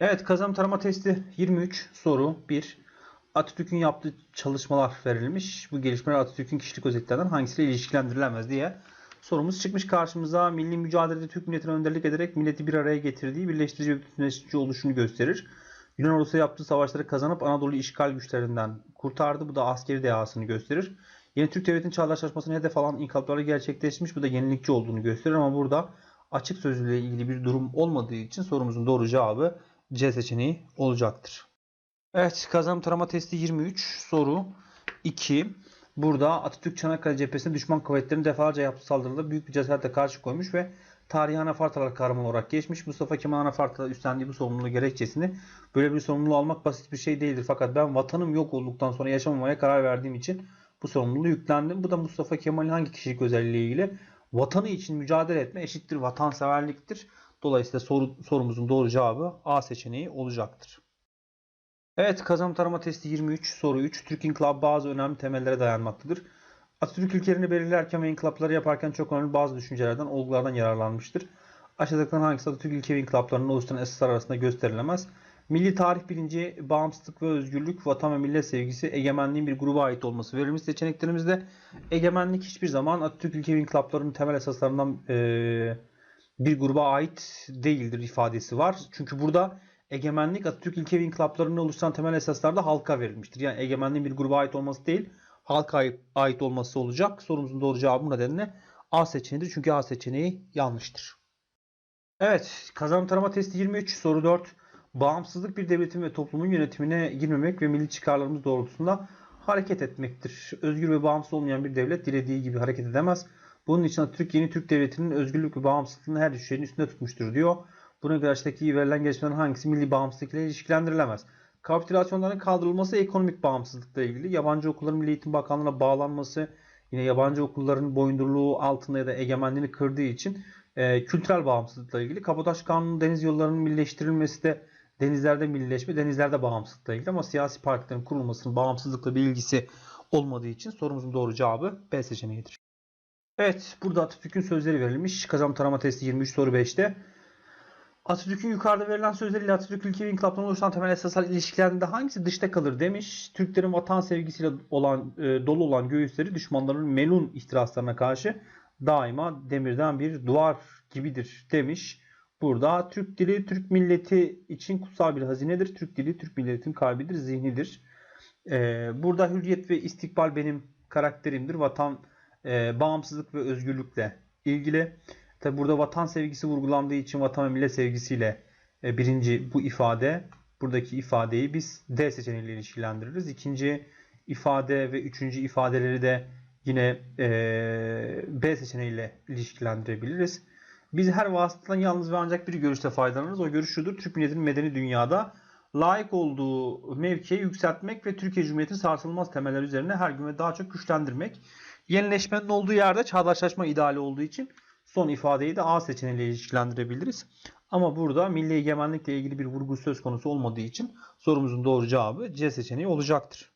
Evet kazanım tarama testi 23 soru 1. Atatürk'ün yaptığı çalışmalar verilmiş. Bu gelişmeler Atatürk'ün kişilik özelliklerinden hangisiyle ilişkilendirilemez diye sorumuz çıkmış karşımıza. Milli mücadelede Türk milletine önderlik ederek milleti bir araya getirdiği birleştirici ve bütünleştirici oluşunu gösterir. Yunan ordusu yaptığı savaşları kazanıp Anadolu işgal güçlerinden kurtardı. Bu da askeri dehasını gösterir. Yeni Türk Devleti'nin çağdaşlaşmasını hedef alan inkılapları gerçekleşmiş. Bu da yenilikçi olduğunu gösterir ama burada açık sözlülüğe ilgili bir durum olmadığı için sorumuzun doğru cevabı C seçeneği olacaktır. Evet kazanım tarama testi 23 soru 2. Burada Atatürk Çanakkale cephesinde düşman kuvvetlerinin defalarca yaptığı saldırıda büyük bir cesaretle karşı koymuş ve tarihi anafartalar kahraman olarak geçmiş. Mustafa Kemal Anafarta'da üstlendiği bu sorumluluğu gerekçesini böyle bir sorumluluğu almak basit bir şey değildir. Fakat ben vatanım yok olduktan sonra yaşamamaya karar verdiğim için bu sorumluluğu yüklendim. Bu da Mustafa Kemal'in hangi kişilik özelliğiyle? Vatanı için mücadele etme eşittir vatanseverliktir. Dolayısıyla soru, sorumuzun doğru cevabı A seçeneği olacaktır. Evet kazanım tarama testi 23 soru 3. Türk İnkılabı bazı önemli temellere dayanmaktadır. Atatürk ilkelerini belirlerken ve inkılapları yaparken çok önemli bazı düşüncelerden, olgulardan yararlanmıştır. Aşağıdakilerden hangisi Atatürk ilke ve inkılaplarının oluşturan esaslar arasında gösterilemez? Milli tarih bilinci, bağımsızlık ve özgürlük, vatan ve millet sevgisi, egemenliğin bir gruba ait olması verilmiş seçeneklerimizde egemenlik hiçbir zaman Atatürk ilke ve inkılaplarının temel esaslarından eee, bir gruba ait değildir ifadesi var. Çünkü burada egemenlik Atatürk ilke ve inkılaplarını oluşturan temel esaslarda halka verilmiştir. Yani egemenliğin bir gruba ait olması değil, halka ait olması olacak. Sorumuzun doğru cevabı nedenle A seçeneğidir. Çünkü A seçeneği yanlıştır. Evet, kazanım tarama testi 23 soru 4. Bağımsızlık bir devletin ve toplumun yönetimine girmemek ve milli çıkarlarımız doğrultusunda hareket etmektir. Özgür ve bağımsız olmayan bir devlet dilediği gibi hareket edemez. Bunun için Atatürk yeni Türk Devleti'nin özgürlük ve bağımsızlığını her düşenin üstünde tutmuştur diyor. Buna göre aşağıdaki verilen gelişmelerin hangisi milli bağımsızlık ile ilişkilendirilemez? Kapitülasyonların kaldırılması ekonomik bağımsızlıkla ilgili. Yabancı okulların Milli Eğitim Bakanlığı'na bağlanması yine yabancı okulların boyunduruluğu altında ya da egemenliğini kırdığı için e, kültürel bağımsızlıkla ilgili. Kabotaj Kanunu deniz yollarının millileştirilmesi de denizlerde millileşme, denizlerde bağımsızlıkla ilgili ama siyasi partilerin kurulmasının bağımsızlıkla bir ilgisi olmadığı için sorumuzun doğru cevabı B seçeneğidir. Evet, burada Atatürk'ün sözleri verilmiş. Kazanım tarama testi 23 soru 5'te. Atatürk'ün yukarıda verilen sözleriyle Atatürk ülke ve inkılaptan oluşan temel esaslar ilişkilerinde hangisi dışta kalır demiş. Türklerin vatan sevgisiyle olan e, dolu olan göğüsleri düşmanların melun ihtiraslarına karşı daima demirden bir duvar gibidir demiş. Burada Türk dili Türk milleti için kutsal bir hazinedir. Türk dili Türk milletin kalbidir, zihnidir. E, burada hürriyet ve istikbal benim karakterimdir. Vatan e, bağımsızlık ve özgürlükle ilgili. Tabi burada vatan sevgisi vurgulandığı için vatan ve millet sevgisiyle e, birinci bu ifade buradaki ifadeyi biz D seçeneğiyle ilişkilendiririz. İkinci ifade ve üçüncü ifadeleri de yine e, B seçeneğiyle ilişkilendirebiliriz. Biz her vasıtadan yalnız ve ancak bir görüşte faydalanırız. O görüş şudur. Türk milletinin medeni dünyada layık olduğu mevkiye yükseltmek ve Türkiye Cumhuriyeti'nin sarsılmaz temeller üzerine her gün ve daha çok güçlendirmek. Yenileşmenin olduğu yerde çağdaşlaşma ideali olduğu için son ifadeyi de A seçeneğiyle ilişkilendirebiliriz. Ama burada milli egemenlikle ilgili bir vurgu söz konusu olmadığı için sorumuzun doğru cevabı C seçeneği olacaktır.